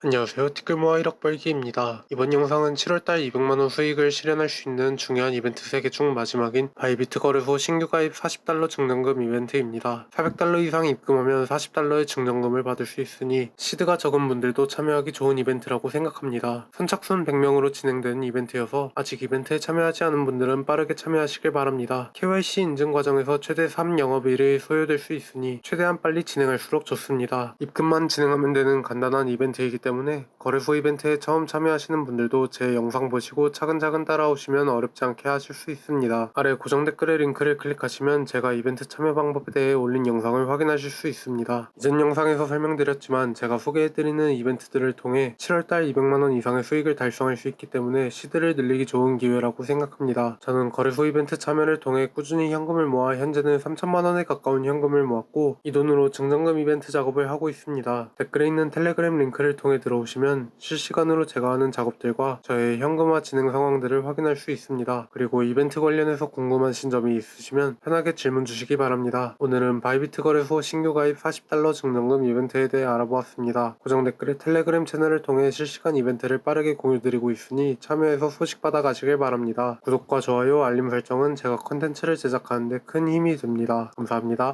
안녕하세요. 티끌모아 1억 벌기입니다. 이번 영상은 7월달 200만원 수익을 실현할 수 있는 중요한 이벤트 3개 중 마지막인 바이비트 거래소 신규 가입 40달러 증정금 이벤트입니다. 400달러 이상 입금하면 40달러의 증정금을 받을 수 있으니 시드가 적은 분들도 참여하기 좋은 이벤트라고 생각합니다. 선착순 100명으로 진행되는 이벤트여서 아직 이벤트에 참여하지 않은 분들은 빠르게 참여하시길 바랍니다. KYC 인증 과정에서 최대 3영업일이 소요될 수 있으니 최대한 빨리 진행할수록 좋습니다. 입금만 진행하면 되는 간단한 이벤트이기 때문에 거래소 이벤트에 처음 참여하시는 분들도 제 영상 보시고 차근차근 따라오시면 어렵지 않게 하실 수 있습니다. 아래 고정 댓글에 링크를 클릭하시면 제가 이벤트 참여 방법에 대해 올린 영상을 확인하실 수 있습니다. 이전 영상에서 설명드렸지만 제가 소개해드리는 이벤트들을 통해 7월달 200만원 이상의 수익을 달성할 수 있기 때문에 시드를 늘리기 좋은 기회라고 생각합니다. 저는 거래소 이벤트 참여를 통해 꾸준히 현금을 모아 현재는 3천만원에 가까운 현금을 모았고 이 돈으로 증정금 이벤트 작업을 하고 있습니다. 댓글에 있는 텔레그램 링크를 통해 들어오시면 실시간으로 제가 하는 작업들과 저의 현금화 진행 상황들을 확인할 수 있습니다. 그리고 이벤트 관련해서 궁금하신 점이 있으시면 편하게 질문 주시기 바랍니다. 오늘은 바이비트 거래소 신규 가입 40달러 증정금 이벤트에 대해 알아보았습니다. 고정 댓글에 텔레그램 채널을 통해 실시간 이벤트를 빠르게 공유드리고 있으니 참여해서 소식 받아가시길 바랍니다. 구독과 좋아요, 알림 설정은 제가 컨텐츠를 제작하는데 큰 힘이 됩니다. 감사합니다.